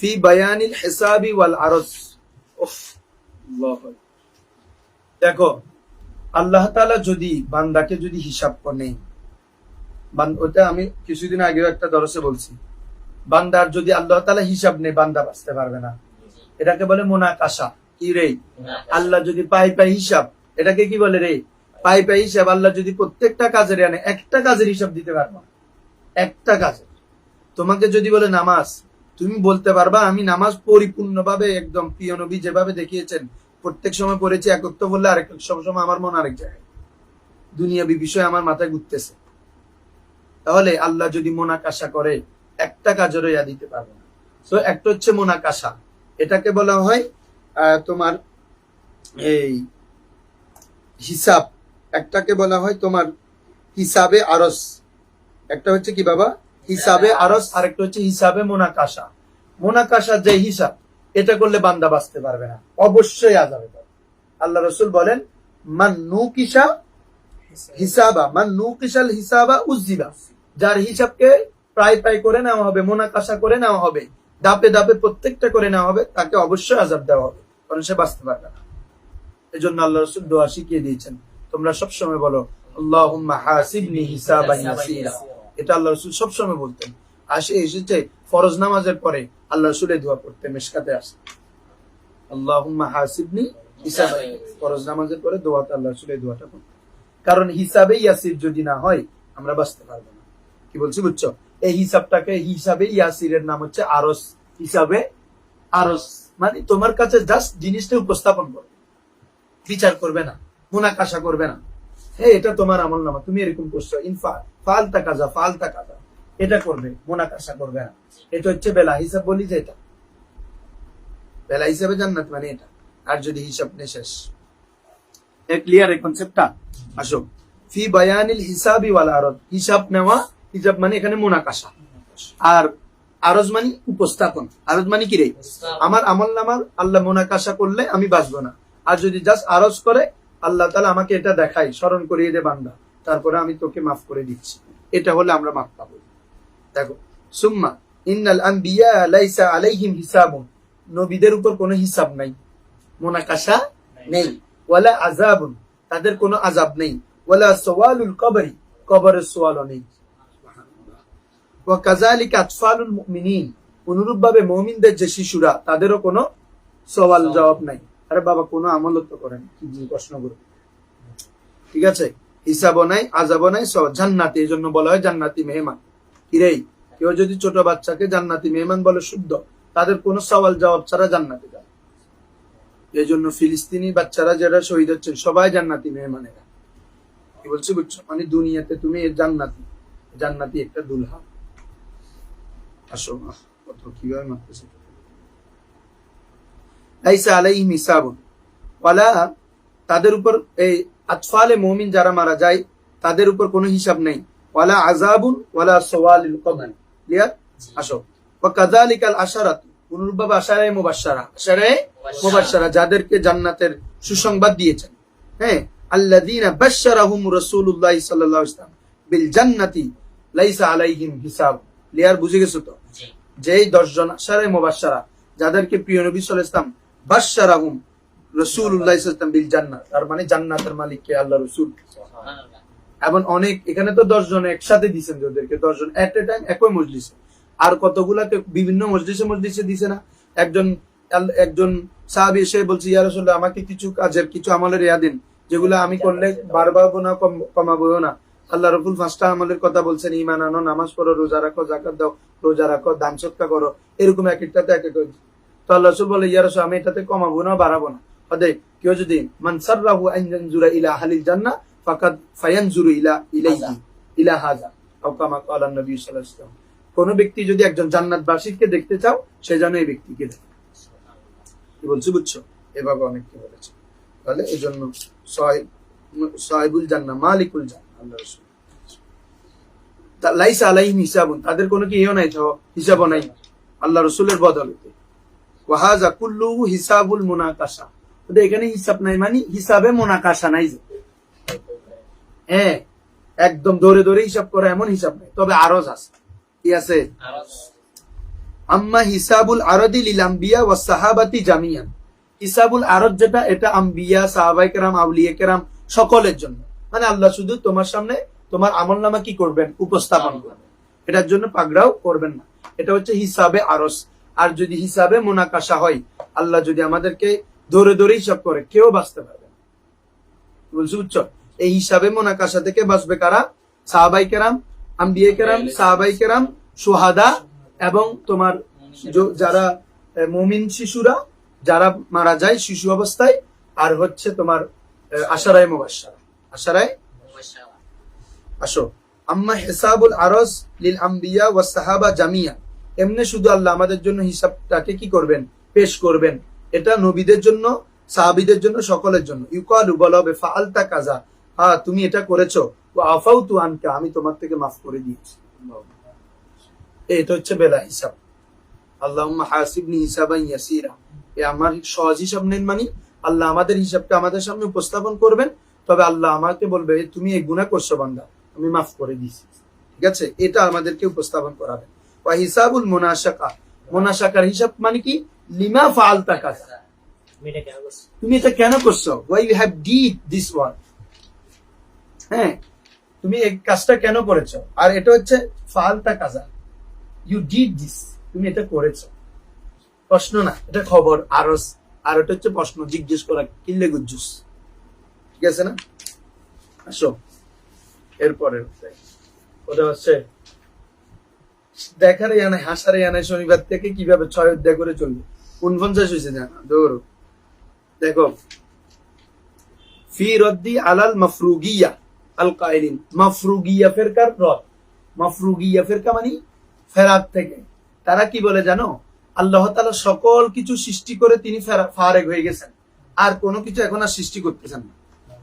ফি বায়ানিল হিসাবি ওয়াল আরস উফ আল্লাহু আকবার। দেখো আল্লাহ তাআলা যদি বান্দাকে যদি হিসাব করে বান- ওটা আমি কিছুদিন আগেও একটা দরসে বলছি বান্দার যদি আল্লাহ তাআলা হিসাব নেই বান্দা বাঁচতে পারবে না। এটাকে বলে মোনাকাশা কি রে? আল্লাহ যদি পাই পাই হিসাব এটাকে কি বলে রে? পাই পাই হিসাব আল্লাহ যদি প্রত্যেকটা কাজের আনে একটা কাজের হিসাব দিতে পারব একটা কাজের। তোমাকে যদি বলে নামাজ তুমি বলতে পারবা, আমি নামাজ পরিপূর্ণভাবে একদম প্রিয় নবী যেভাবে দেখিয়েছেন, প্রত্যেক সময় পড়েছি একত্র বললে আরেক সব সময় আমার মন আরেক জায়গায়। দুনিয়াবি বিষয় আমার মাথায় ঘুরতেছে। তাহলে আল্লাহ যদি মোনাকাশা করে, একটা কাজেরও ইয়া দিতে পারবে না। তো একটা হচ্ছে মোনাকাশা। এটাকে বলা হয় তোমার এই হিসাব। একটাকে বলা হয় তোমার হিসাবে আরস। একটা হচ্ছে কি বাবা? হিসাবে আরস, আরেকটা হচ্ছে হিসাবে মোনাকাশা মোনাকাশা যে হিসাব, এটা করলে বান্দা বাঁচতে পারবে না। অবশ্যই আজাবে আল্লাহ রসুল বলেন, মান নুকিসা হিসাবা, মান নুকিসাল হিসাবা উজ্জিবা যার হিসাবকে প্রায় প্রায় করে নেওয়া হবে মোনাকাশা করে নেওয়া হবে, দাপে দাপে প্রত্যেকটা করে নেওয়া হবে, তাকে অবশ্যই আজাব দেওয়া হবে, কারণ সে বাঁচতে পারবে না। এই জন্য আল্লাহ রসুল দোয়া শিখিয়ে দিয়েছেন, তোমরা সবসময় বলো, আল্লাহুম্মা হাসিবনি হিসাবান ইয়াসীরা এটা আল্লাহ রসুল সবসময় বলতেন। আসে এসেছে ফরজ নামাজের পরে আল্লাহ রসুল দোয়া পড়তে, মেশকাতে আসে। আল্লাহুম্মা হাসিবনি হিসাবান ফরজ নামাজের পরে দোয়াতে আল্লাহ রসুল দোয়াটা পড়তেন কারণ হিসাবে ইয়াসির যদি না হয়, আমরা বাঁচতে পারব না। কি বলছি বুঝছ? এই হিসাবটাকে হিসাবে ইয়াসিরের নাম হচ্ছে আরস। হিসাবে আরস। মানে তোমার কাছে জাস্ট জিনিসটা উপস্থাপন করবে। বিচার করবে না, মুনাকাশা করবে না। এটা তোমার আমল নামা। তুমি এরকম করছ। ইনফা ফালতা কাজা ফালতা কাজা। এটা করবে মুনাকাশা করবে না। এটা হচ্ছে বেলা হিসাব বলি যে এটা। বেলা হিসাবে জান্নাত মানে এটা। আর যদি হিসাব নেই শেষ। ক্লিয়ার এই কনসেপ্টটা আসো। ফি বায়ানিল হিসাবি ওয়াল আরদ হিসাব নেওয়া হিসাব মানে এখানে মুনাকাশা। আর আরজ মানে উপস্থাপন। আরজ মানে কি রে? আমার আমল নামার আল্লাহ মোনাকাশা করলে আমি বাঁচবো না। আর যদি জাস্ট আরজ করে আল্লাহ তালা আমাকে এটা দেখাই স্মরণ করিয়ে দে বান্দা। তারপরে আমি তোকে মাফ করে দিচ্ছি। এটা হলে আমরা মাফ পাবো। দেখো, সুম্মা, ইন্নাল আম্বিয়া লাইসা আলাইহিম নবীদের উপর কোনো হিসাব নাই। মোনাকাশা নেই। ওয়ালা আযাবুন। তাদের কোনো আযাব নেই। ওয়ালা সওয়ালুল কবরি। কবরের সোয়ালও নেই। ওয়া আতফালুল মুমিনিন। অনুরূপভাবে মুমিনদের যে শিশুরা, তাদেরও কোনো সওয়াল জবাব নাই। আরে বাবা, কোনো আমল তো করেন প্রশ্ন করবে ঠিক আছে? হিসাবও নাই আজাবও নাই সব- জান্নাতি, এই জন্য বলা হয় জান্নাতি মেহমান। কিরেই কেউ যদি ছোট বাচ্চাকে জান্নাতি মেহমান বলে শুদ্ধ, তাদের কোনো সওয়াল জবাব ছাড়া জান্নাতে যায়। এই জন্য ফিলিস্তিনি বাচ্চারা যারা শহীদ হচ্ছেন, সবাই জান্নাতি মেহমানেরা। কি বলছি, বুঝছ? মানে দুনিয়াতে তুমি জান্নাতি জান্নাতি একটা দুলহা। আসো কত কীভাবে মারতেছে লাইসা আলাইহিম হিসাবুন। ওয়ালা তাদের উপর এই আতফালে মুমিন যারা মারা যায় তাদের উপর কোনো হিসাব নেই। ওয়ালা আযাবুন ওয়ালা সওয়ালিল ক্লিয়ার? আসো। ওয়া কাযালিকাল আশারাত। আশারায়ে মুবাশশারা। আশারায়ে মুবাশশারা যাদেরকে জান্নাতের সুসংবাদ দিয়েছেন। হ্যাঁ? আল্লাযীনা বাশশারাহুম রাসূলুল্লাহ সাল্লাল্লাহু আলাইহি ওয়াসাল্লাম বিল জান্নাতি লাইসা আলাইহিম হিসাব। ক্লিয়ার? বুঝে গেছো তো? যেই দশজন আশারে মুবাশশারা যাদেরকে প্রিয় নবী সাল্লাল্লাহু আলাইহি ওয়াসাল্লাম আলাইহি ওয়াসাল্লাম বিল জান্নাত তার মানে জান্নাতের মালিক কে আল্লাহ রাসূল। এবং অনেক এখানে তো দশ জন একসাথে ওদেরকে। দশ জন এট এ টাইম একই মজলিসে। আর কতগুলাকে বিভিন্ন মজলিসে মজলিসে দিছে না। একজন একজন সাহাবি এসে বলছে ইয়া রাসূলুল্লাহ আমাকে কিছু কাজের কিছু আমলের ইয়া দিন। যেগুলো আমি করলে বাড়বাবো না কমাবো না। আল্লাহ রবুল পাঁচটা আমলের কথা বলছেন ইমান আনো নামাজ পড়ো রোজা রাখো জাকাত দাও রোজা রাখো দান সৎকা করো। এরকম এক একটাতে এক এক। তো আল্লাহ রসুল বলে, ইয়া আমি এটাতে কমাবো না, বাড়াবো না। কেউ যদি, মান আন ইয়ানজুরা ইলা জান্নাহ, ফাকাদ ইলা ইলা ক্বালা নবী কোন ব্যক্তি যদি একজন জান্নাতবাসীকে দেখতে চাও, সে যেন এই ব্যক্তিকে দেখে। কি বলছি, বুঝছ? এভাবে অনেককে বলেছে। তাহলে এই জন্য সাহেব, সাহেবুল জান্নাহ, মালিকুল জান্নাহ, আল্লাহ রাসূল। লাইসা আলাইহিম হিসাবুন, তাদের কোনো কি ইও নাই হিসাবও নাই। আল্লাহ রসুলের বদলতে। ওয়াহাজা কুল্লুহু হিসাবুল মুনাকাশা। এখানে হিসাব নাই মানে হিসাবে মুনাকাশা নাই হ্যাঁ একদম ধরে ধরে হিসাব করা এমন হিসাব নাই তবে আরজ আছে। কি আছে? আম্মা হিসাবুল আরদি লিল আম্বিয়া ওয়াস সাহাবাতি জামিয়ান। হিসাবুল আরদ যেটা এটা আম্বিয়া সাহাবাই কেরাম আউলিয়া কেরাম সকলের জন্য। মানে আল্লাহ শুধু তোমার সামনে তোমার আমল নামা কি করবেন? উপস্থাপন করবেন। এটার জন্য পাগড়াও করবেন না। এটা হচ্ছে হিসাবে আরস আর যদি হিসাবে মোনাকাশা হয় আল্লাহ যদি আমাদেরকে ধরে ধরে হিসাব করে কেউ বাঁচতে পারবে বলছি? উচ্চ এই হিসাবে মোনাকাশা থেকে বাঁচবে কারা? সাহাবাই কেরাম আম্বিয়ে কেরাম সাহাবাই কেরাম সোহাদা এবং তোমার যারা মুমিন শিশুরা যারা মারা যায় শিশু অবস্থায় আর হচ্ছে তোমার আশারায় মুবাশশারা। আশারায় আসো। আম্মা হিসাবুল আরজ লিল আম্বিয়া ওয়া সাহাবা জামিয়া। এমনি শুধু আল্লাহ আমাদের জন্য হিসাবটাকে কি করবেন? পেশ করবেন। এটা নবীদের জন্য, সাহাবীদের জন্য, সকলের জন্য। ইউকালু বলা হবে, ফাআলতা কাজা হ্যাঁ তুমি এটা করেছ। আফাউ তু আনকা, আমি তোমার থেকে মাফ করে দিয়েছি। এটা হচ্ছে বেলা হিসাব। হিসাবান ইয়াসিরা। এ আমার সহজ হিসাব নেন মানে আল্লাহ আমাদের হিসাবটা আমাদের সামনে উপস্থাপন করবেন। তবে আল্লাহ আমাকে বলবে তুমি এই গুনাহ করছ বান্দা, আমি মাফ করে দিয়েছি। ঠিক আছে? এটা আমাদেরকে উপস্থাপন করাবে হিসাবুল মুনাশাকা। মুনাশাকার হিসাব মানে কি? লিমা ফাআলতা কাজা। তুমি এটা কেন করছ? Why you have did this one হ্যাঁ তুমি এই কাজটা কেন করেছ? আর এটা হচ্ছে ফালতা ইউ ডিড দিস তুমি এটা করেছ। প্রশ্ন না, এটা খবর, আরস। আর এটা হচ্ছে প্রশ্ন, জিজ্ঞেস করা কিল্লে গুজ্জুস ঠিক আছে না? আসো। এরপরে ওটা হচ্ছে দেখার ইয়ানে হাসার ইয়ানে শনিবার থেকে কীভাবে ছয় অধ্যায় করে চলবে? উনপঞ্চাশ হয়েছে জানা দৌড় দেখো। ফি রদ্দি আলাল মফরুগিয়া, আল কাইলিন মফরুগিয়া ফেরকার রদ। মফরুগিয়া ফেরকা মানে ফেরাত থেকে। তারা কি বলে জানো? আল্লাহ তাআলা সকল কিছু সৃষ্টি করে তিনি ফেরা- ফারেক হয়ে গেছেন। আর কোনো কিছু এখন আর সৃষ্টি করতেছেন না।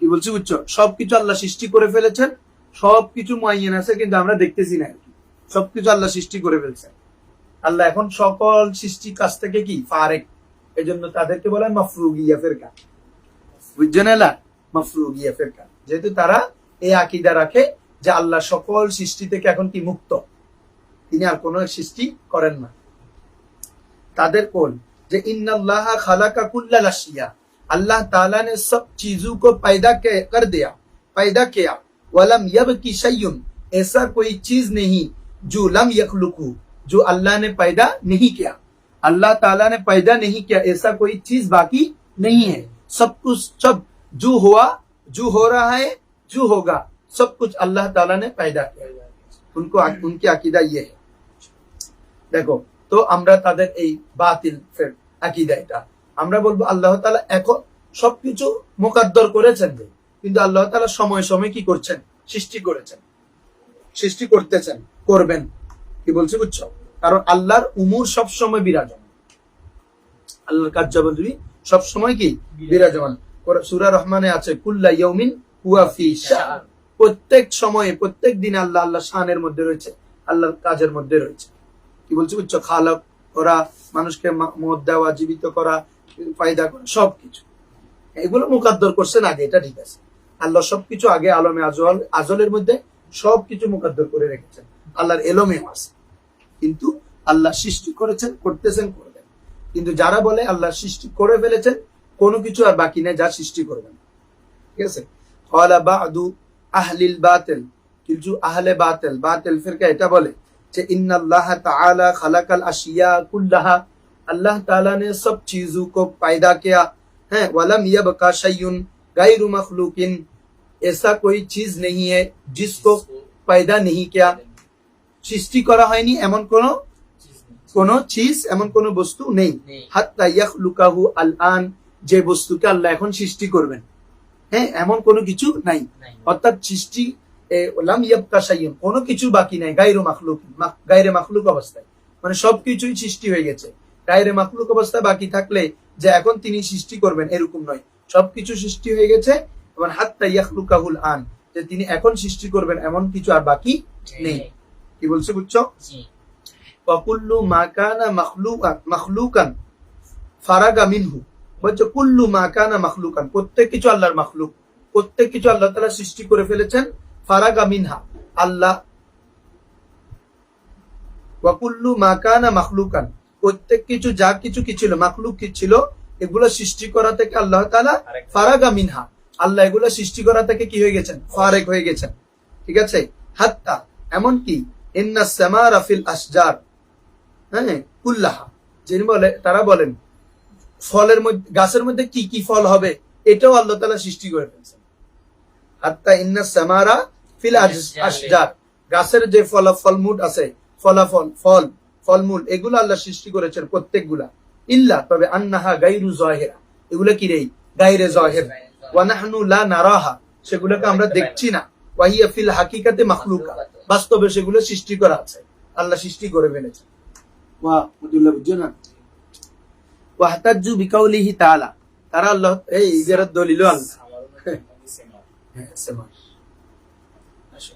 কি বলছি, বুঝছ? সবকিছু আল্লাহ সৃষ্টি করে ফেলেছেন। সবকিছু মাইয়েন আছে, কিন্তু আমরা দেখতেছি না আর কি। সবকিছু আল্লাহ সৃষ্টি করে ফেলছেন আল্লাহ এখন সকল সৃষ্টির কাছ থেকে কি ফারেক এই জন্য তাদেরকে বলেন মফরুগিয়া ফেরকা বুঝছেন এলা মফরুগিয়া ফেরকা যেহেতু তারা এই আকিদা রাখে যে আল্লাহ সকল সৃষ্টি থেকে এখন কি মুক্ত তিনি আর কোনো সৃষ্টি করেন না तादर कौन जे इन्नल्लाह खलका कुल्लल अशिया अल्लाह ताला ने सब चीजों को पैदा के- कर दिया पैदा किया वलम यब की शय्युन ऐसा कोई चीज नहीं जो लम यखलुकु जो अल्लाह ने पैदा नहीं किया अल्लाह ताला ने पैदा नहीं किया ऐसा कोई चीज बाकी नहीं है सब कुछ सब जो हुआ जो हो रहा है जो होगा सब कुछ अल्लाह ताला ने पैदा किया उनको उनकी अकीदा ये है দেখো তো আমরা তাদের এই বাতিল ফের আকিদা এটা আমরা বলবো আল্লাহ তাআলা এখন সবকিছু মোকাদ্দর করেছেন যে কিন্তু আল্লাহ তাআলা সময় সময় কি করছেন সৃষ্টি করেছেন সৃষ্টি করতেছেন করবেন। কি বলছি বুঝছ? কারণ আল্লাহর উমুর সব সময় বিরাজমান। আল্লাহর কার্যাবলী সব সময় কি? বিরাজমান। সূরা রহমানে আছে, কুল্লা ইয়াউমিন হুয়া ফি প্রত্যেক সময়ে, প্রত্যেক দিন আল্লাহ আল্লাহ শানের মধ্যে রয়েছে, আল্লাহর কাজের মধ্যে রয়েছে। কি বলছি বুঝছ? খালক করা, মানুষকে মা- মত দেওয়া, জীবিত করা, ফায়দা করা, সবকিছু। এগুলো মুকাদ্দর করছেন আগে, এটা ঠিক আছে। আল্লাহ সবকিছু আগে আলমে আজল আজলের মধ্যে সবকিছু মুকাদ্দর করে রেখেছেন। আল্লাহর এলমেও আছে কিন্তু আল্লাহ সৃষ্টি করেছেন করতেছেন করবেন কিন্তু যারা বলে আল্লাহ সৃষ্টি করে ফেলেছেন কোনো কিছু আর বাকি নেই যা সৃষ্টি করবেন ঠিক আছে কলা বাদু আহলিল বাতিল কিছু আহলে বাতিল বাতিল ফিরকা এটা বলে যে इन्नल्लाह ताला खलकल अशिया कुल्लहा अल्लाह ताला ने सब चीजों को पैदा किया है वलम यबका शयउन गैर मखलूकिन ऐसा कोई चीज नहीं है जिसको पैदा नहीं किया সৃষ্টি করা হয়নি এমন কোন কোন চিজ এমন কোন বস্তু নেই। হাত্তা ইয়াখলুকাহু আল আন যে বস্তুকে আল্লাহ এখন সৃষ্টি করবেন। হ্যাঁ এমন কোনো কিছু নাই। অর্থাৎ সৃষ্টি লাম ইয়াবকা শাইউন কোনো কিছু বাকি নাই গায়রু মাখলুক গায়রে মাখলুক অবস্থায়। মানে সবকিছুই সৃষ্টি হয়ে গেছে। গায়রে মাখলুক অবস্থায় বাকি থাকলে যে এখন তিনি সৃষ্টি করবেন এরকম নয়। সবকিছু সৃষ্টি হয়ে গেছে এবং হাত্তা ইয়াখলুকাহুল আন যে তিনি এখন সৃষ্টি করবেন এমন কিছু আর বাকি নেই। কি বলছে বুঝছ? জি। ওয়াকুল্লু মাকানা মাখলুকান মাখলুকান ফারাগা মিনহু। বলছে কুল্লু মাকানা মাখলুকান প্রত্যেক কিছু আল্লাহর মাখলুক প্রত্যেক কিছু আল্লাহ তাআলা সৃষ্টি করে ফেলেছেন ফারাগা মিনহা আল্লাহ। ওয়াকুল্লু মাকানা মাখলুকান প্রত্যেক কিছু যা কিছু কি ছিল মাখলুক কি ছিল এগুলো সৃষ্টি করা থেকে আল্লাহ তালা ফারাগা। মিনহা। আল্লাহ এগুলো সৃষ্টি করা থেকে কি হয়ে গেছেন? ফারেক হয়ে গেছেন। ঠিক আছে? হাত্তা এমন কি ইন্না আসজার হ্যাঁ কুল্লাহা। যিনি বলে তারা বলেন ফলের মধ্যে গাছের মধ্যে কি কি ফল হবে? এটাও আল্লাহ তাআলা সৃষ্টি করে ফেলছেন। হাত্তা ইন্না ফিল আসজার গাছের যে ফল ফলমূল আছে ফলাফল ফল ফলমূল এগুলো আল্লাহ সৃষ্টি করেছেন প্রত্যেকগুলা। ইল্লা তবে আন্নাহা গাইরু জহেরা। এগুলো কি রে? গাইরে জহের। ওয়ানাহনু লা নারাহা। সেগুলোকে আমরা দেখছি না। ওয়াহিয়া ফিল হাকিকাতে মাখলুকা। বাস্তবে সেগুলো সৃষ্টি করা আছে। আল্লাহ সৃষ্টি করে ওয়াহতাজ্জু বিকাউলিহি তাআলা। তারা আল্লাহ এই ইজারাত দলিল আল্লাহ। সেমা। আসো।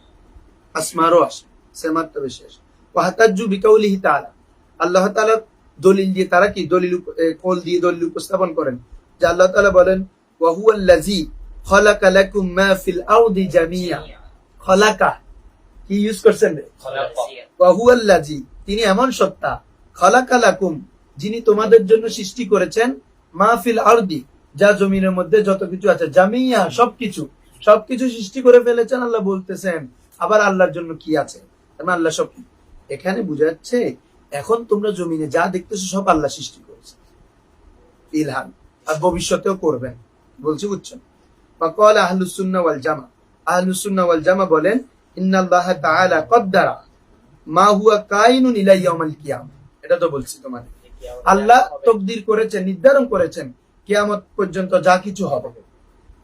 আসমারও আসে সেমার তো বেশি আসে। ওয়াহতাজ্জু বিকাউলিহি তাআলা। আল্লাহ তাআলা দলিল দিয়ে তারা কি দলিল কল দিয়ে দলিল উপস্থাপন করেন? যে আল্লাহ তাআলা বলেন ওয়া হুয়াল্লাযী খালাকা লাকুম মা ফিল আরদি জামিয়া খলাকা। কি ইউজ করছেন? তিনি এমন সত্তা খলাকা লাকুম যিনি তোমাদের জন্য সৃষ্টি করেছেন মাহফিল আরদি যা জমিনের মধ্যে যত কিছু আছে জামিয়া সবকিছু। সবকিছু সৃষ্টি করে ফেলেছেন আল্লাহ বলতেছেন। আবার আল্লাহর জন্য কি আছে? মানে আল্লাহ সব এখানে বুঝাচ্ছে এখন তোমরা জমিনে যা দেখতেছো সব আল্লাহ সৃষ্টি করেছে। ইলহান আর ভবিষ্যতেও করবেন। বলছি বুঝছেন? বা কল আহলুসুন্না ওয়াল জামা। জামা বলেন, ইন্নাল্লাহ তাআলা কদ্দারা মা হুয়া কাইনুন ইলা এটা তো বলছি আল্লাহ করেছেন, নির্ধারণ করেছেন, কিয়ামত পর্যন্ত যা কিছু হবে।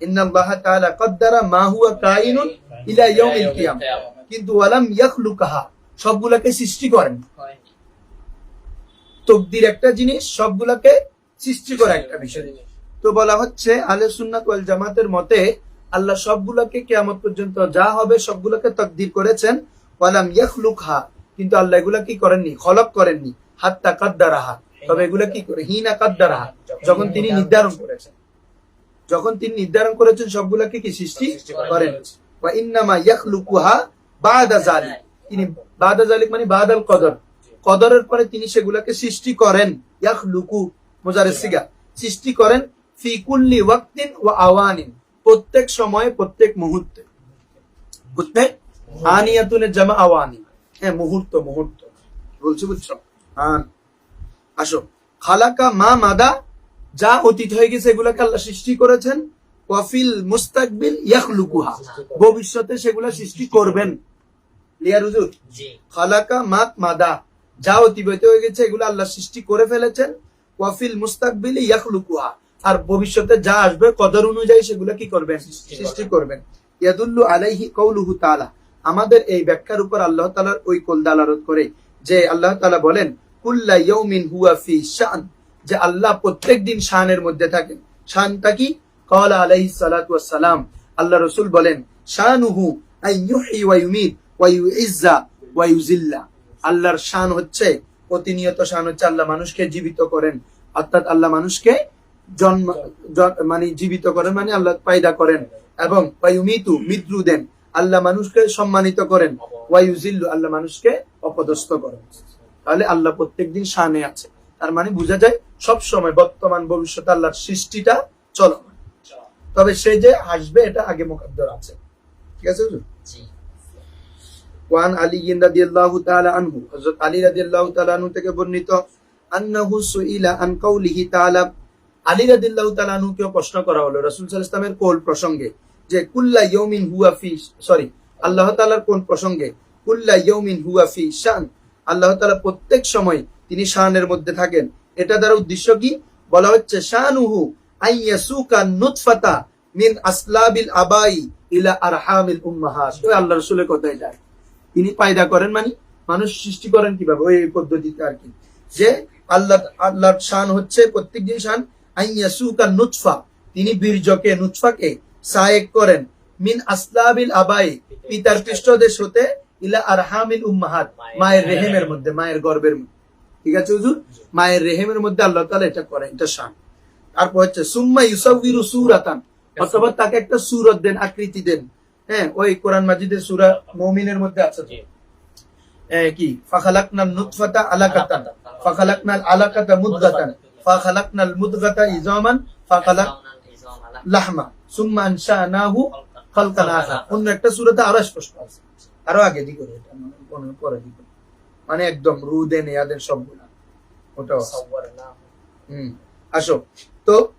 ইন্নাল্লাহ তাআলা কদ্দারা মা হুয়া কাইনুন ইলা ইয়াউমিল কিন্তু ওয়ালাম সৃষ্টি করেন। একটা জিনিস, সবগুলাকে সৃষ্টি করা একটা বিষয়। তো বলা হচ্ছে আলে সুন্নাত ওয়াল জামাতের মতে আল্লাহ সবগুলোকে কিয়ামত পর্যন্ত যা হবে সবগুলোকে তকদির করেছেন। ওয়ালাম ইয়াখলুকহা, কিন্তু আল্লাহ এগুলা কি করেননি? খলক করেননি। হাত্তা কাদ্দারাহা। তবে এগুলা কি করে? হিনা কাদ্দারাহা। যখন তিনি নির্ধারণ করেছেন। যখন তিনি নির্ধারণ করেছেন, সবগুলাকে কি সৃষ্টি করেন? ওয়া ইন্নামা ইয়াখলুকুহা বাদা জালিক তিনি বাদা জালিক মানে বাদাল কদর। কদরের পরে তিনি সেগুলাকে সৃষ্টি করেন। ইয়াখলুকু মুজারে সিগা। সৃষ্টি করেন ফিকুল্লি ওয়াক্তিন ওয়া আওয়ানিন। প্রত্যেক সময়ে প্রত্যেক মুহূর্তে। বুঝতে আনিয়াতুনের জামা আওয়ানি হ্যাঁ মুহূর্ত মুহূর্ত। বলছি বুঝছ? হ্যাঁ আসো। খালাকা মা মাদা যা অতীত হয়ে গেছে এগুলাকে আল্লাহ সৃষ্টি করেছেন ওয়াফিল মুস্তাকবিল ইয়াখলুকুহা। ভবিষ্যতে সেগুলা সৃষ্টি করবেন। লিয়ার হুজুর? খালাকা মাত মাদা যা অতিবাহিত হয়ে গেছে এগুলো আল্লাহ সৃষ্টি করে ফেলেছেন ওয়াফিল মুস্তাকবিল ইয়াখলুকুহা। আর ভবিষ্যতে যা আসবে কদর অনুযায়ী সেগুলো কি করবেন? সৃষ্টি করবেন। ইয়াদুল্লু আলাইহি কৌলুহু তাআলা। আমাদের এই ব্যাখ্যার উপর আল্লাহ তাআলার ওই কল দালারত করে যে আল্লাহ তাআলা বলেন কুল্লা ইয়াউমিন হুয়া ফি শান। যে আল্লাহ প্রত্যেক দিন শানের মধ্যে থাকেন। শানটা কি? ক্বালা আলাইহিস সালাতু সালাম আল্লাহ রাসূল বলেন শানুহু ওয়া ইউমিত ওয়া ইউইজ্জা ওয়া ইউজিল্লা আল্লাহর শান হচ্ছে প্রতিনিয়ত শান হচ্ছে আল্লাহ মানুষকে জীবিত করেন। অর্থাৎ আল্লাহ মানুষকে জন্ম মানে জীবিত করেন মানে আল্লাহ পায়দা করেন। এবং ওয়ায়ুমিতু মৃত্যু দেন। আল্লাহ মানুষকে সম্মানিত করেন। ওয়ায়ুজিল্লু আল্লাহ মানুষকে অপদস্থ করেন। তাহলে আল্লাহ প্রত্যেকদিন শানে আছে। তার মানে বোঝা যায় সব সময় বর্তমান ভবিষ্যৎ আল্লাহর সৃষ্টিটা চলমান। তবে সে যে আসবে এটা আগে মোকাদ্দর আছে। ঠিক আছে? ওয়ান আলী রাদিয়াল্লাহু তাআলা আনহু হযরত আলী রাদিয়াল্লাহু তাআলা আনহু থেকে বর্ণিত আন্নাহু সুইলা আন কাউলিহি তাআলা আলী রাদিয়াল্লাহু তাআলা আনহুকে প্রশ্ন করা হলো রাসূল ওয়াসাল্লামের কোল প্রসঙ্গে যে কুল্লা ইয়াউমিন হুয়া ফি সরি, আল্লাহ তাআলার কোন প্রসঙ্গে কুল্লা ইয়াউমিন হুয়া ফি শান, আল্লাহ তাআলা প্রত্যেক সময় তিনি শানের মধ্যে থাকেন। এটা দ্বারা উদ্দেশ্য কি? বলা হচ্ছে, শানুহু আইয়াসুকা নুতফাতা মিন আসলাবিল আবাই ইলা আরহামিল উম্মাহাত। ওই আল্লাহ রাসূলের কথাই যায়। তিনি পায়দা করেন মানে মানুষ সৃষ্টি করেন কীভাবে? ওই পদ্ধতিতে আর কি। যে আল্লাহ, আল্লাহর শান হচ্ছে প্রত্যেক দিন শান নুতফা তিনি বীর্যকে নুতফাকে সায়েক করেন। মিন আসলাবিল আবাই পিতার পৃষ্ঠদেশ হতে ইলা আরহামিল উম্মাহাত মায়ের রেহেমের মধ্যে মায়ের গর্ভের মধ্যে। ঠিক আছে হুজুর? মায়ের রেহেমের মধ্যে আল্লাহ তাআলা এটা করেন এটা শান। তারপর হচ্ছে সুম্মা ইউসাউবিরু সূরাতান অথবা তাকে একটা সুরত দেন আকৃতি দেন। হ্যাঁ ওই কোরআন মাজিদের সূরা মুমিনের মধ্যে আছে কি? ফাখালাকনাল নুতফাতা আলাকাতান। ফাখালাকনাল আলাকাতা মুদগাতান ফাখালাকনাল মুদগাতা ইজামান ফাখালাক লাহমা সুম্মা আনশানাহু খালকান আখা অন্য একটা সূরাতে আরও স্পষ্ট আছে। আরও আগে দি করে এটা মানে পরে- দি মানে একদম রুদেন ইয়াদের সবগুলা। ওটাও হুম আসো। তো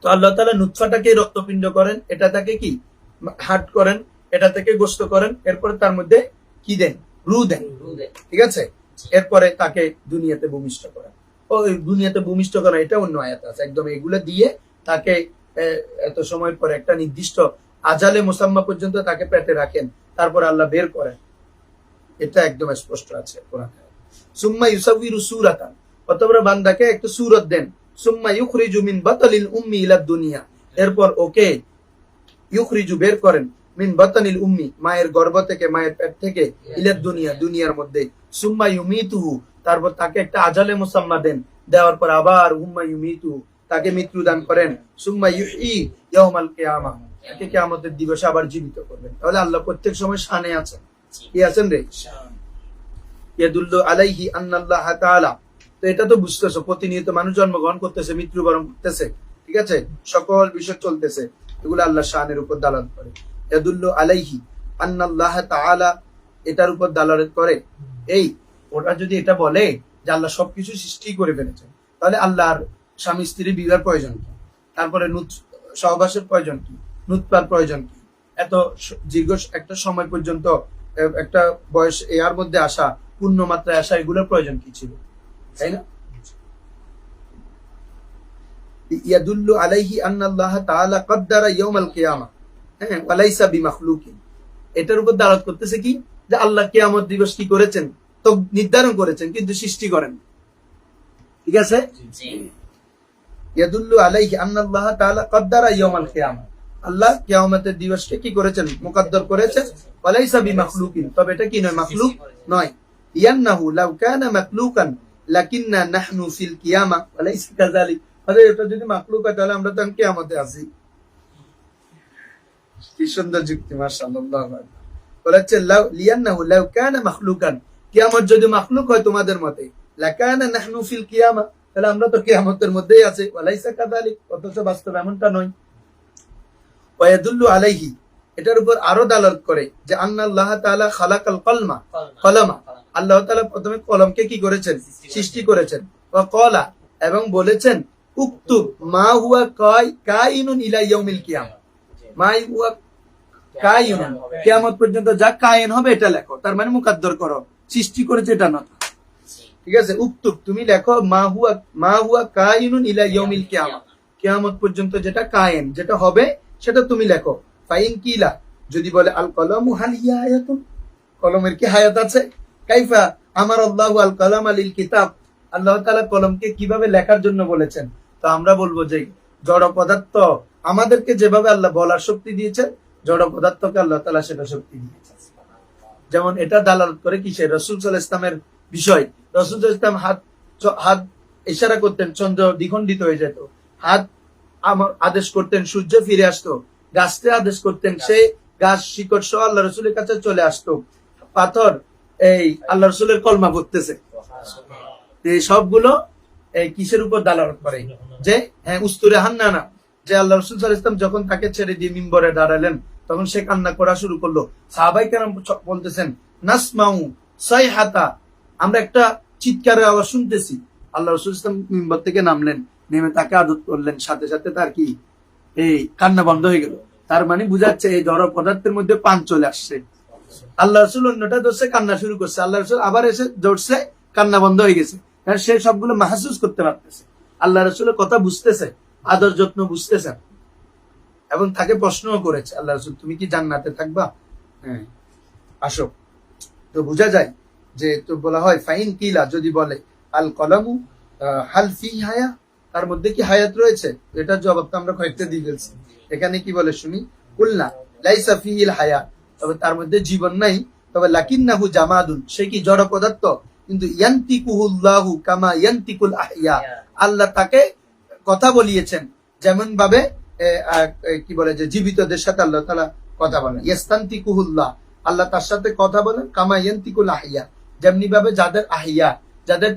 তো আল্লাহ তাআলা নুতফাটাকে রক্তপিণ্ড করেন এটা তাকে কি? হার্ট করেন এটা থেকে গোস্ত করেন এরপরে তার মধ্যে কি দেন। রু দেন। ঠিক আছে? এরপরে তাকে দুনিয়াতে ভূমিষ্ঠ করেন। ওই দুনিয়াতে ভূমিষ্ঠ করা, এটা অন্য আয়াত আছে। একদম এগুলো দিয়ে তাকে এত সময় পরে একটা নির্দিষ্ট আজালে মুসাম্মা পর্যন্ত তাকে পেটে রাখেন, তারপর আল্লাহ বের করেন। এটা একদম স্পষ্ট আছে সুম্মা ইউসাউইরু সূরাতান। অতঃপর বান্দাকে একটা দেন। সুম্মা ইউখরিজু মিন বাতালিল উম্মি ইলা দুনিয়া। এরপর ওকে ইউখরিজু বের করেন মিন বাতানিল উম্মি, মায়ের গর্ভ থেকে, মায়ের পেট থেকে ইলা দুনিয়া, দুনিয়ার মধ্যে। সুম্মা ইউমিতুহু তারপর তাকে একটা আজালে মুসাম্মা দেন। দেওয়ার পর আবার উম্মা ইউমিতুহু তাকে মৃত্যু দান করেন। সুম্মা ইউহি ইয়াউমাল কিয়ামা। তাকে কিয়ামতের দিবসে আবার জীবিত করবেন। তাহলে আল্লাহ প্রত্যেক সময় শানে আছেন। কি আছেন রে? ইয়াদুল্লু আলাইহি আন্নাল্লাহ তাআলা। তো এটা তো বুঝতেছো, প্রতিনিয়ত মানুষ জন্মগ্রহণ করতেছে, মৃত্যুবরণ করতেছে, ঠিক আছে? সকল বিষয় চলতেছে। এগুলো আল্লাহ শানের উপর দালাল করে। ইয়াদুল্লু আলাইহি আন্নাল্লাহ তাআলা এটার উপর দালালত করে। এই ওটা যদি এটা বলে যে আল্লাহ সবকিছু সৃষ্টি করে ফেলেছেন, তাহলে আল্লাহর স্বামী স্ত্রী বিবাহের প্রয়োজন কি? তারপরে নুত সহবাসের প্রয়োজন কি? নুৎপার প্রয়োজন কি? এত দীর্ঘ একটা সময় পর্যন্ত একটা বয়স এর মধ্যে আসা পূর্ণ মাত্রায় আসা, এগুলোর প্রয়োজন কি ছিল? তাই না? ইয়াদুল্লু আলাইহি আন্নাল্লাহ তাআলা কদ্দারা ইয়াউমাল কিয়ামা হ্যাঁ ওয়ালাইসা বিমাখলুকিন। এটার উপর দাঁড়াত করতেছে কি? যে আল্লাহ কিয়ামত দিবস কি করেছেন? তো নির্ধারণ করেছেন কিন্তু সৃষ্টি করেন ঠিক আছে? ইয়াদুল্লু আলাইহি আন্নাল্লাহ তাআলা কদ্দারা ইয়াউমাল কিয়ামা। আল্লাহ কিয়ামতের দিবসকে কি করেছেন? মুকদ্দর করেছেন। ওয়ালাইসা বিমাখলুকিন। তবে এটা কি নয়? মাখলুক নয়। ইয়ান্নাহু লাউ কানা মাখলুকান লাকিন্না নাহনু ফিল কিয়ামা। ওয়ালাইসা কাযালিক। আরে এটা যদি মাখলুক হয় তাহলে আমরা তো কিয়ামতে আছি। কি সুন্দর যুক্তি মাশাআল্লাহ। বলেছে লাউ লিয়ান্নাহু লাউ কানা মাখলুকান। কিয়ামত যদি মাখলুক হয় তোমাদের মতে। লাকানা নাহনু ফিল কিয়ামা। তাহলে আমরা তো কিয়ামতের মধ্যেই আছি। ওয়ালাইসা কাযালিক অথচ বাস্তব এমনটা নয়। ওয়ায়াদুল্লু আলাইহি এটার উপর আরও দালালত করে যে আন্নাল্লাহ তাআলা খালাকাল কলমা। কলমা। আল্লাহ তাআলা প্রথমে কলমকে কি করেছেন? সৃষ্টি করেছেন। ওয়া কলা এবং বলেছেন উক্তুব মা হুয়া কাই কাইনুন ইলা ইয়াউমিল কিয়ামা। মা হুয়া কাইনুন। কিয়ামত পর্যন্ত যা কায়েন হবে এটা লেখো। তার মানে মুকাদ্দর করো। সৃষ্টি করেছে এটা না। ঠিক আছে? উক্তুব তুমি লেখো, মা হুয়া মা হুয়া কাইনুন ইলা ইয়াউমিল কিয়ামা। কিয়ামত পর্যন্ত যেটা কায়েম, যেটা হবে, সেটা তুমি লেখো। ফাইন কিলা, যদি বলে, আল কলমু হাল ইয়া আয়াতুন কলমের কি হায়াত আছে? কাইফা আমার আল্লাহ আল কালাম আলিল কিতাব। আল্লাহ তালা কলমকে কীভাবে লেখার জন্য বলেছেন? তো আমরা বলব যে, জড় পদার্থ আমাদেরকে যেভাবে আল্লাহ বলার শক্তি দিয়েছেন, জড় পদার্থকে আল্লাহ তালা সেটা শক্তি দিয়েছেন। যেমন এটা দালালত করে কিসে রসুল সাল্লাহ ইসলামের বিষয়। রসুল ইসলাম হাত হাত ইশারা করতেন চন্দ্র দ্বিখণ্ডিত হয়ে যেত। হাত আদেশ করতেন সূর্য ফিরে আসতো। গাছতে আদেশ করতেন সে গাছ শিকড় সহ আল্লাহ রসুলের কাছে চলে আসতো। পাথর এই আল্লাহ রসুলের কলমা পড়তেছে এই সবগুলো এই কিসের উপর দালালত করে? যে হ্যাঁ উস্তুরে হান্না না যে আল্লাহ রসুল আলাইহি ইসলাম যখন তাকে ছেড়ে দিয়ে মিম্বরে দাঁড়ালেন তখন সে কান্না করা শুরু করল। সাহাবাই কেন বলতেছেন, নাসমাউ সাইহাতা। আমরা একটা চিৎকারের আওয়াজ শুনতেছি। আল্লাহ রসুল ইসলাম মিম্বর থেকে নামলেন, নেমে তাকে আদত করলেন। সাথে সাথে তার কি? এই কান্না বন্ধ হয়ে গেল। তার মানে বুঝাচ্ছে এই জড় পদার্থের মধ্যে পান চলে আসছে। আল্লাহ রসুল অন্যটা ধরছে, কান্না শুরু করছে। আল্লাহ রসুল আবার এসে ধরছে, কান্না বন্ধ হয়ে গেছে। সে সবগুলো মাহসুস করতে পারতেছে। আল্লাহ রসুলের কথা বুঝতেছে, আদর যত্ন বুঝতেছেন। এবং তাকে প্রশ্নও করেছে, আল্লাহ রসুল, তুমি কি জান্নাতে থাকবা? হ্যাঁ আসো। তো বোঝা যায় যে তো বলা হয়, ফাইন কিলা যদি বলে, আল কলামু হাল ফি হায়া তার মধ্যে কি হায়াত রয়েছে? এটার জবাব তো আমরা কয়েকটা দিয়ে ফেলছি। এখানে কি বলে শুনি? কুলনা, লাইসা ফিহিল হায়া তবে তার মধ্যে জীবন নাই, তবে লাকিন্নাহু জামাদুন, সে কি জড় পদার্থ? কিন্তু ইয়ান্তিকুহুল্লাহু কামা ইয়ান্তিকুল আহিয়া আল্লাহ তাকে কথা বলিয়েছেন যেমন ভাবে কি বলে যে জীবিতদের সাথে আল্লাহ তাআলা কথা বলেন। ইয়াস্তান্তিকুহুল্লাহ। আল্লাহ তার সাথে কথা বলেন, কামা ইয়ান্তিকুল আহিয়া। যেমনি ভাবে যাদের আহিয়া, যাদের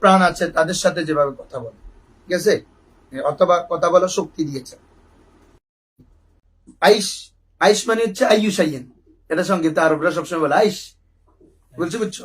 প্রাণ আছে, তাদের সাথে যেভাবে কথা বলে। ঠিক আছে? অথবা কথা বলার শক্তি দিয়েছে। আইস আইস মানে হচ্ছে আইয়ুস আইয়েন এটা সংগীত আরবরা সবসময় বলে আইস বুঝছ বুঝছ?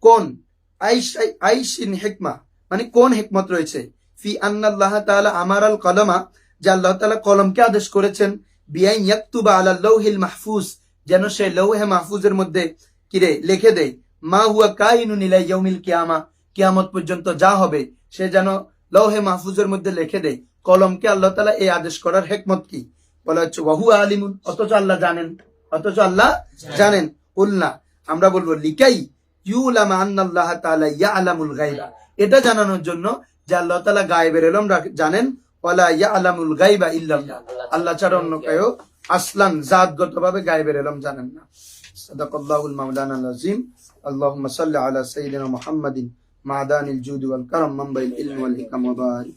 কোন? আইস আই- আইস ইন হেকমা। মানে কোন হেকমত রয়েছে? ফি আন্নাল্লাহ তাআলা আমার আল কলমা যে আল্লাহ তাআলা কলমকে আদেশ করেছেন, বিআইন ইয়াকতুবা আলা লৌহিল মাহফুজ, যেন সে লৌহে মাহফুজের মধ্যে কিরে লিখে দেয়, মা হুয়া কাইনুন ইলা ইয়াউমিল কিয়ামা কিয়ামত পর্যন্ত যা হবে, সে যেন লৌহে মাহফুজের মধ্যে লিখে দেয়। কলমকে আল্লাহ তালা এই আদেশ করার হেকমত কি? বলা হচ্ছে ওয়াহু আলিমুন অথচ আল্লাহ জানেন, অথচ আল্লাহ জানেন। উল্লা আমরা বলব, লিকাই ইউলামা আন্নাল্লাহ তাআলা ইয়ালামুল গায়বা এটা জানানোর জন্য যে আল্লাহ তাআলা গায়েবের রাখ- জানেন ওয়ালা ইয়ালামুল গায়বা ইল্লাল্লাহ। আল্লাহ ছাড়া অন্য কেউ আসলান জাতগতভাবে গায়েবের এলম জানেন না। সাদাকাল্লাহুল মাওলানা আল-আযীম আল্লাহুম্মা সাল্লি আলা সাইয়্যিদিনা মুহাম্মাদিন। মাদানিল জুদ ওয়াল কারাম মানবাইল ইলম ওয়াল হিকম ওয়া বারিক